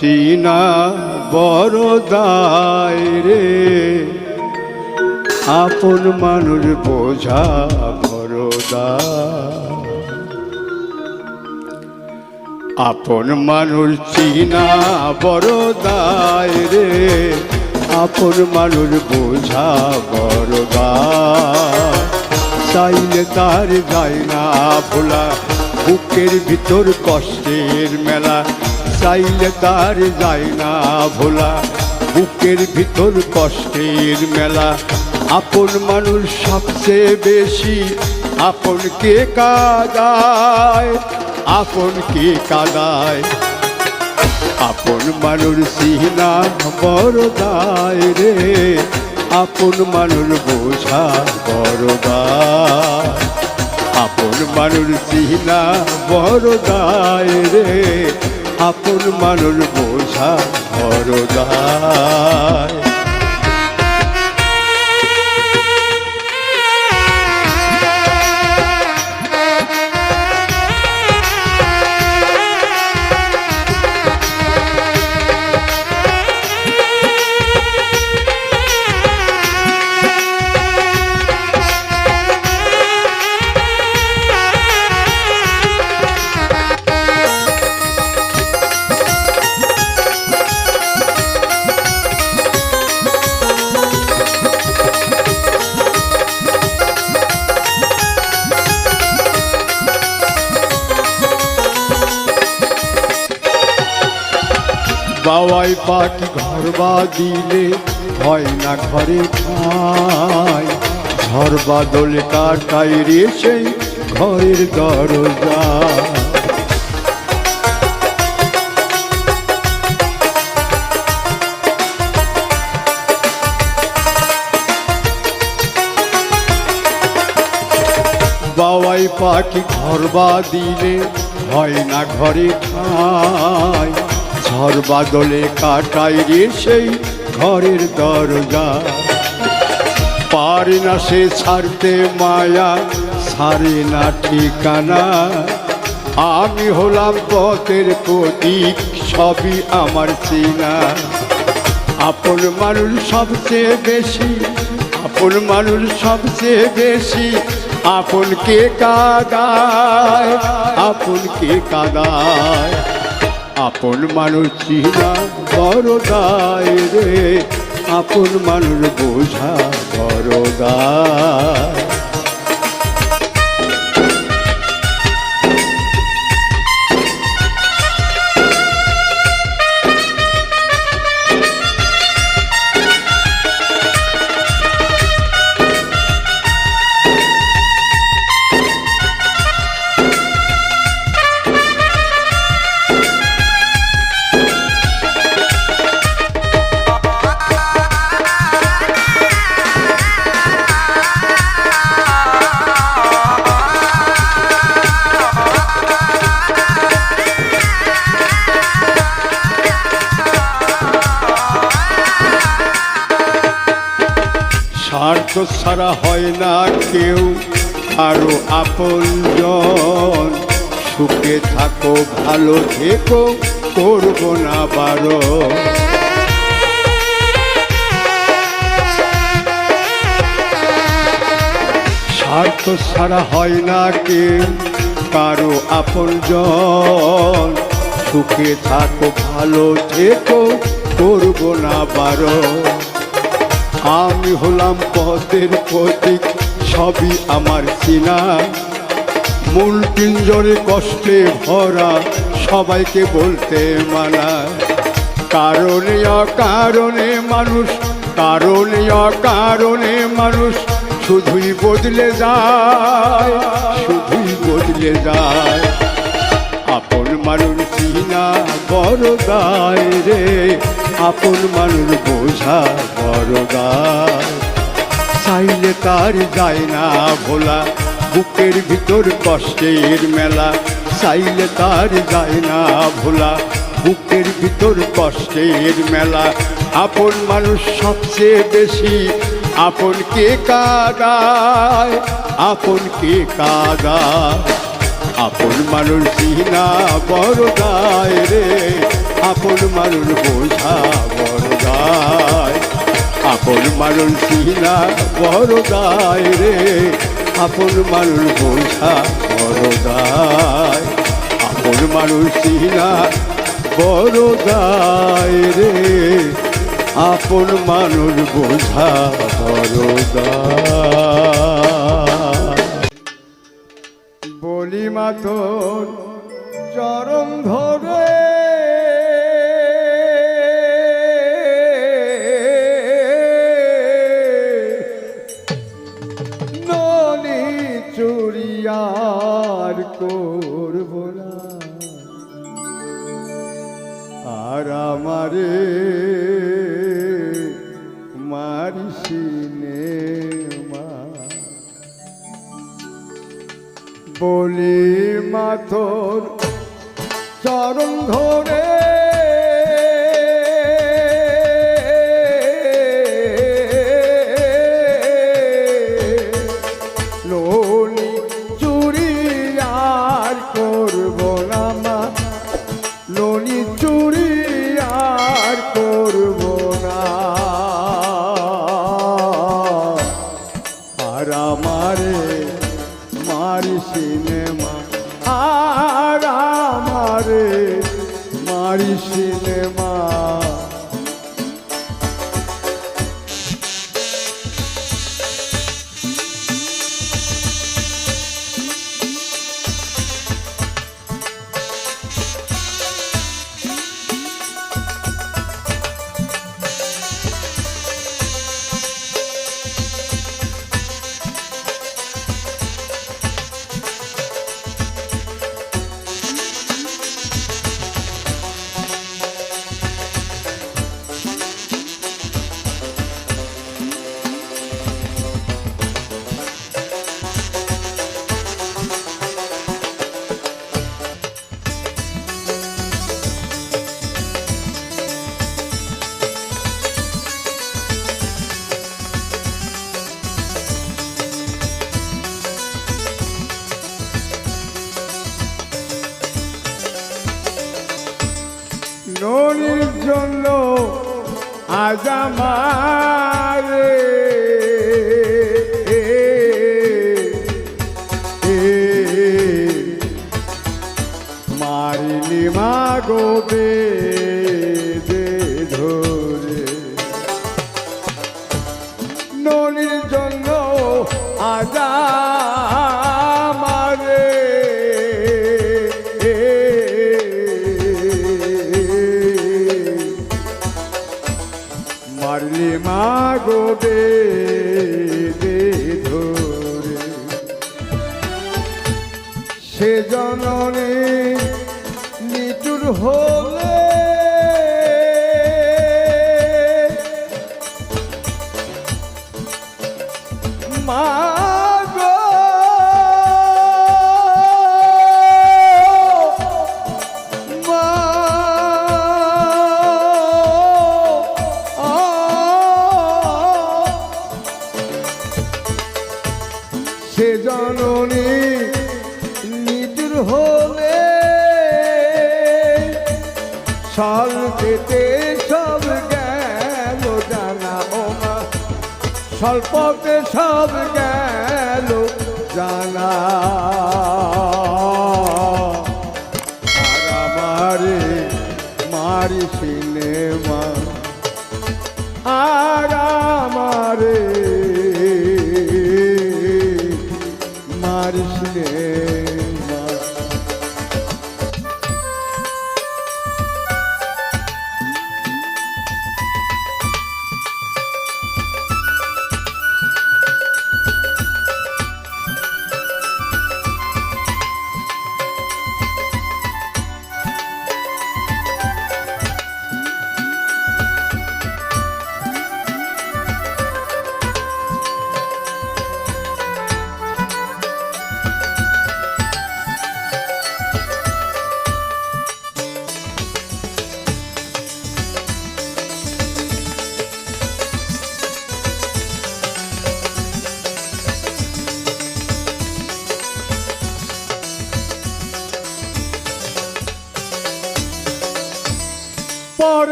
চিনা বড় দায় রে। আপন মানুষ বোঝা বড় দায়। আপন মানুষ চিনা বড় দায় রে। আপন মানুষ বোঝা বড় দায়। চাইলে তার যায় না ভোলা, বুকের ভিতর কষ্টের মেলা। চাইলে তার যায় না ভোলা। বুকের ভিতর কষ্টের মেলা। আপন মানুষ সবচেয়ে বেশি। আপন কে কাদায়? আপন কে কাদায়? আপন মানুষ সিহনা বড় দায় রে। আপন মানুষ বোঝা বড় দায়। আপন মানুষ সিহনা বড় দায় রে। আপন মানুষ বোঝা বড় দায়। বাবাই পাখি ঘর দিলে হয় না ঘরে খাই ঝড় বাদলে কাটাই রে সেই ঘরের দরজা। বাবাই পাখি ঘর দিলে হয় না ঘরে খাই ঝড় বাদলে কাটাই রে সেই ঘরের দরজা। পারি না সে ছাড়তে মায়া ছাড়ে না ঠিকানা। আমি হলাম পথের প্রতীক, সবই আমার চেনা। আপন মানুষ সবচেয়ে বেশি, আপন মানুষ সবচেয়ে বেশি আপনকে কাদায় আপনকে কাদায়। আপন মানুষ চিনা বড় দায় রে। আপন মানুষ বোঝা বড় দায়। স্বার্থ ছাড়া হয় না কেউ, কারও আপনজন। সুখে থাকো, ভালো থেকো, করব না বারো। আমি হলাম পথের প্রতীক, সবই আমার চিনা মূল পিঞ্জরে কষ্টে ভরা, সবাইকে বলতে মানা। কারণে অকারণে মানুষ, কারণে অকারণে মানুষ, শুধুই বদলে যায়, শুধুই বদলে যায়। আপন মানুষ চিনা বড় দায় রে, আপন মানুষ বোঝা বড় দায় চাইলে তার যায় না ভোলা, বুকের ভিতর কষ্টের মেলা। চাইলে তার যায় না ভোলা বুকের ভিতর কষ্টের মেলা। আপন মানুষ সবচেয়ে বেশি, আপন কে কাদায়? আপন কে কাদায়? আপন মানুষ চিনা বড় গায় রে। আপন মানুষ বোঝা বড় গায় আপন মানুষ চিনা বড় গায় রে। আপন মানুষ বোঝা বড় গায় আপন মানুষ চিনা বড় দায় রে আপন মানুষ বোঝা বড় বলি মাথর চরম ধরে পাথর চরণ ধরে জামারে মারিলি মাগো বে মা É.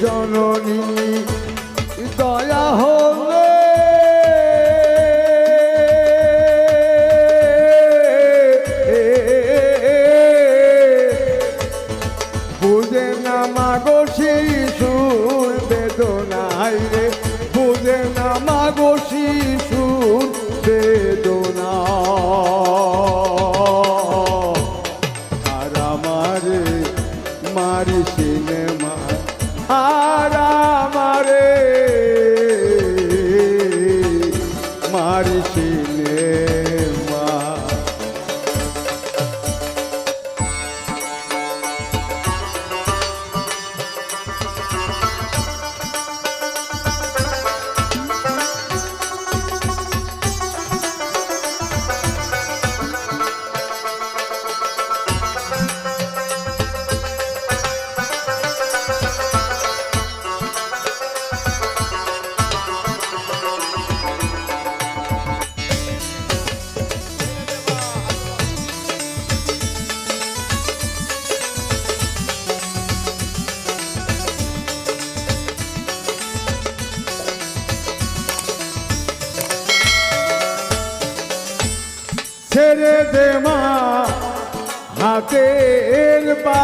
জননী দয়া হলে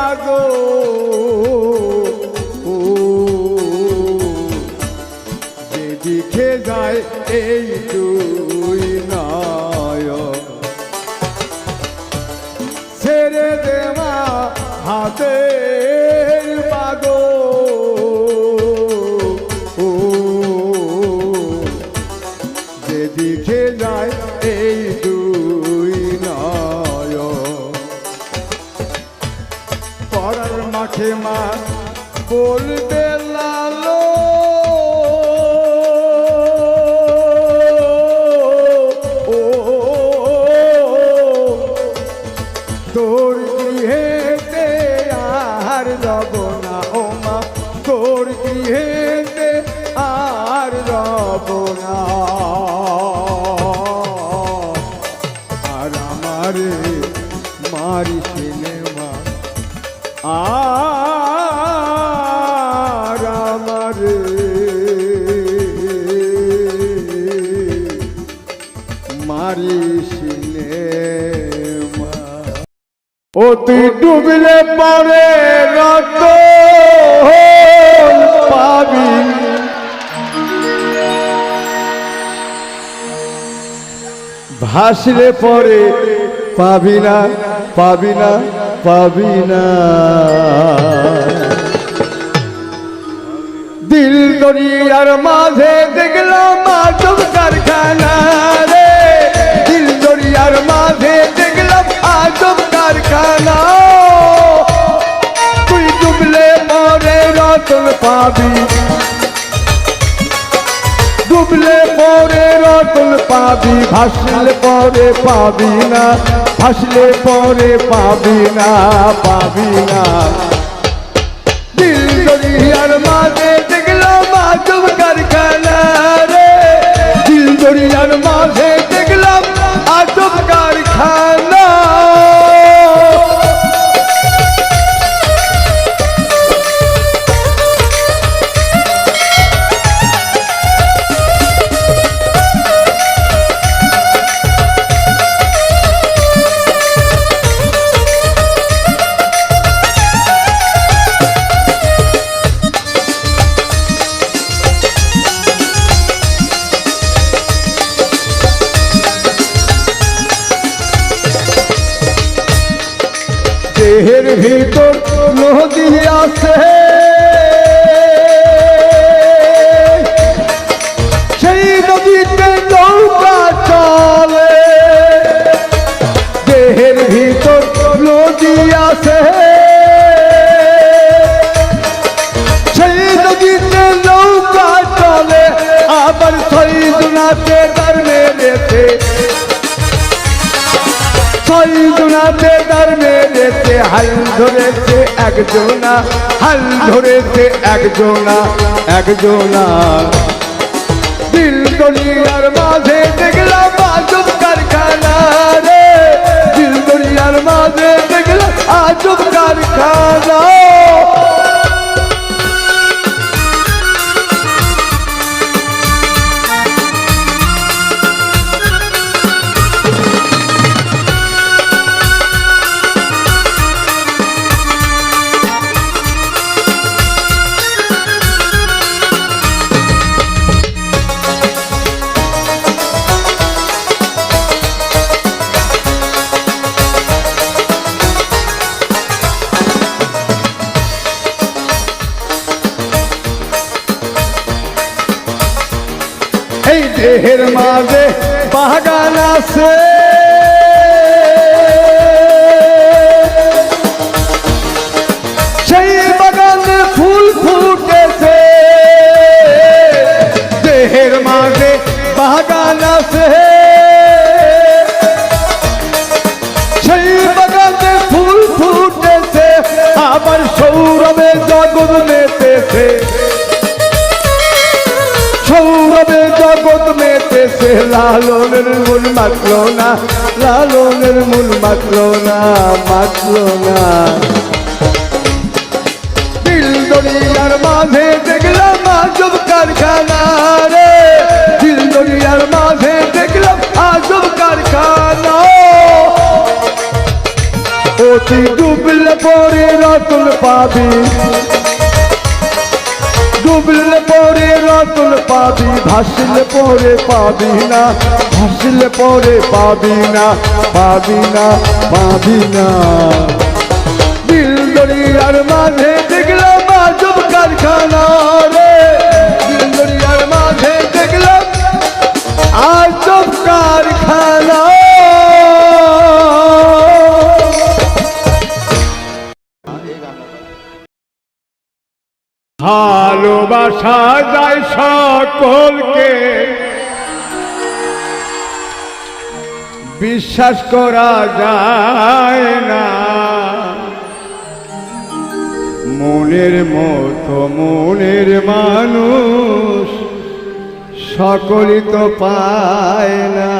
বাগো ও যেদিকে যায় এই তুই নয় তোর আর রব আর আমারে মারি সিনেমা। আর আমারে মারি সিনেমা। তুই ডুবলে পরে রত পাবি। ভাসলে পরে পাবি না পাবি না পাবি না। দিল দরিয়ার মাঝে দেখলাম মাধব কারখানা। পাবি। ডুবলে পরে রতন পাবি, ভাসলে পরে পাবি না, ভাসলে পরে পাবি না পাবি না। দিল মাঝে দেখলাম আজব কারখানা রে। দিল দরিয়ার মাঝে দেখলাম আজব কারখানা হাল ধরেছে একজনা হাল ধরেছে একজনা একজনা দিল দরিয়ার মাঝে দেখলাম আজব কারখানা রে। দিল দরিয়ার মাঝে দেখলাম আজব কারখানা। আছে। সেই বাগানে ফুল ফুটেছে। দেহের মাঝে বাগান আছে। সেই বাগানে ফুল ফুটেছে, আবার সৌরভে জগৎ মেতেছে মেতেছে লালনের মূল মাত্র না, লালনের মূল মাত্র না মাত্র না। দিল দরিয়ার মাঝে দেখলাম আজব কারখানা রে। দিল দরিয়ার মাঝে দেখলাম আজব কারখানা। অতি ডুবলে পরে রতন পাবি। ডুবলে পরে রতন পাবি, ভাসলে পরে পাবি না, ভাসলে পরে পাবি না পাবি না পাবি না। দিল দরিয়ার মাঝে দেখলাম আজব কারখানা রে। বিশ্বাস করা যায় না। মনের মতো মনের মানুষ সকলই তো পায় না।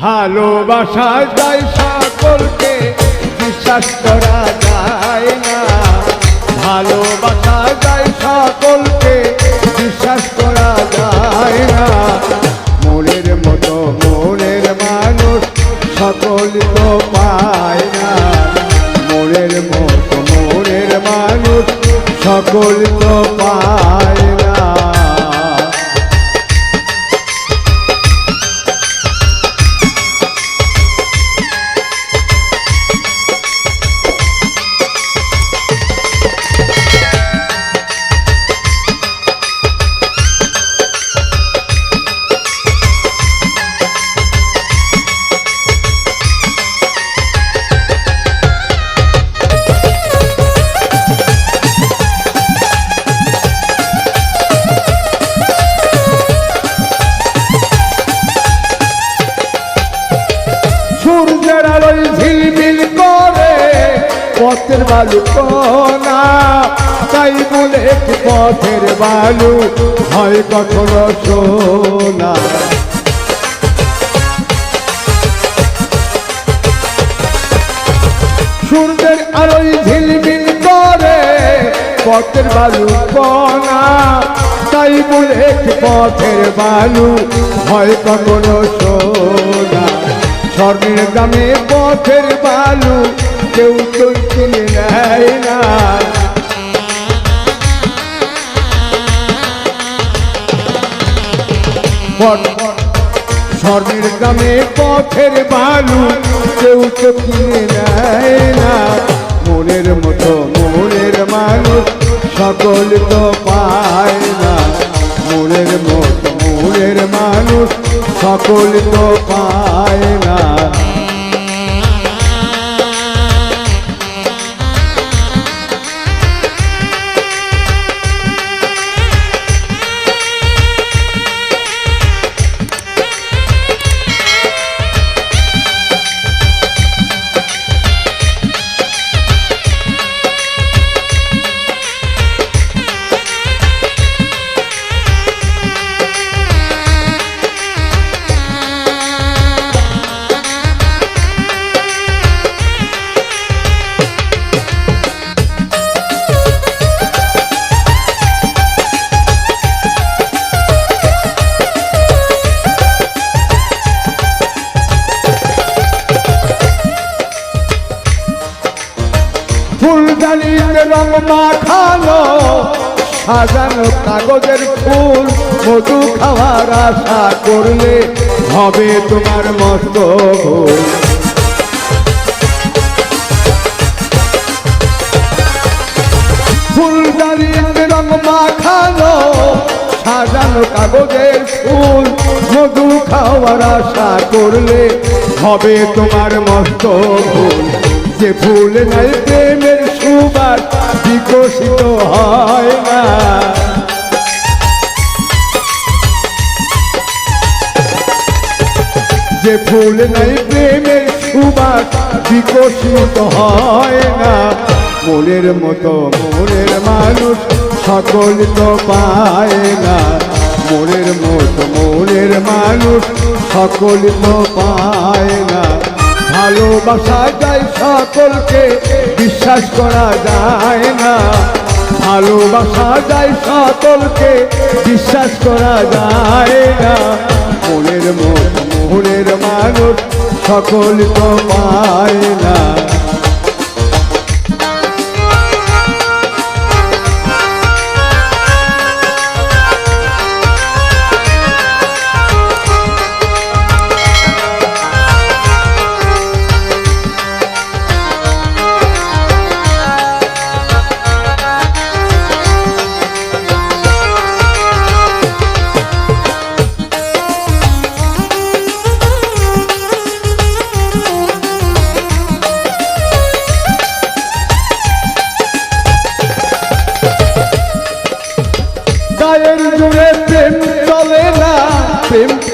ভালোবাসা যায় সকলকে, বিশ্বাস করা যায় না। ভালোবাসা সকল তো কণা তাই বলে পথের বালু, হয় কখনো সোনা সূর্যের আলোয় ঝিলমিল করে পথের বালু কণা। তাই বলে পথের বালু, হয় কখনো সোনা স্বর্ণের দামে পথের বালু, কেউ তো পট- স্বর্ণের দামে পথের বালু কেউ তো কিনে নেয় না। মনের মতো মনের মানুষ সকল তো পায় না। মনের মতো মনের মানুষ সকল তো পায় না। কাগজের ফুল মধু খাওয়ার আশা করলে হবে তোমার মস্ত ভুল ফুলদানিতে রং মাখানো, সাজানো কাগজের ফুল, মধু খাওয়ার আশা করলে হবে তোমার মস্ত ভুল যে ফুল নাই প্রেমের সুবাস বিকশিত হয় না। যে ফুল নাই প্রেমের সুবাস বিকশিত হয় না। মনের মতো মনের মানুষ সকল তো পায় না। মনের মতো মনের মানুষ সকল তো পায় না। ভালোবাসা যায় সকলকে, বিশ্বাস করা যায় না। ভালোবাসা যায় সকলকে, বিশ্বাস করা যায় না। মনের মতো মনের মানুষ সকল তো পায় না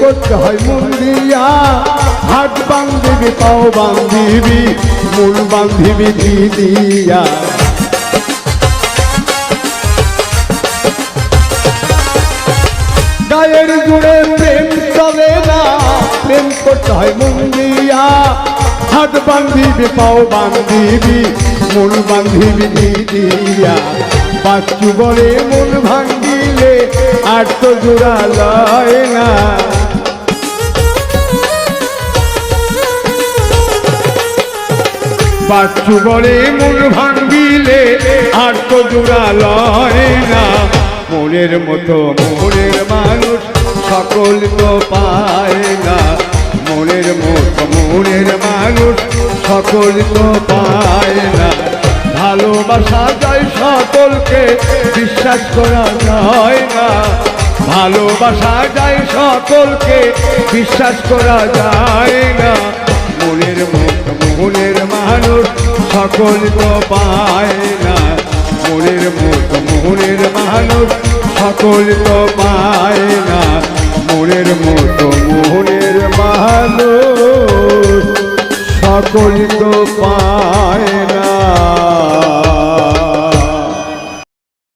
করতে হয় মন দিয়া হাত বান্ধিবি, পাও বান্ধিবি, মূল বান্ধিবি দিয়া গায়ের জুড়ে প্রেম চলে না, প্রেম করতে হয় মন দিয়া হাত বান্ধিবি, পাও বান্ধিবি মন বান্ধিবি দিয়া বাচ্চু বলে মন ভাঙ্গিলে আর তো জোড়া লয় না। বাচ্চু বলে মন ভাঙ্গিলে আর তো জোড়া লয় না। মনের মতো মনের মানুষ সকল তো পায় না। মনের মতো মনের মানুষ সকল তো পায় না। ভালোবাসা যায় সকলকে, বিশ্বাস করা যায় না। ভালোবাসা যায় সকলকে, বিশ্বাস করা যায় না। মনের মুখ মনের মানুষ সকল তো পায় না। মনের মুখ মনের মানুষ সকল তো পায় না। মনের মতো মোহনের মানুষ সকল তো পায়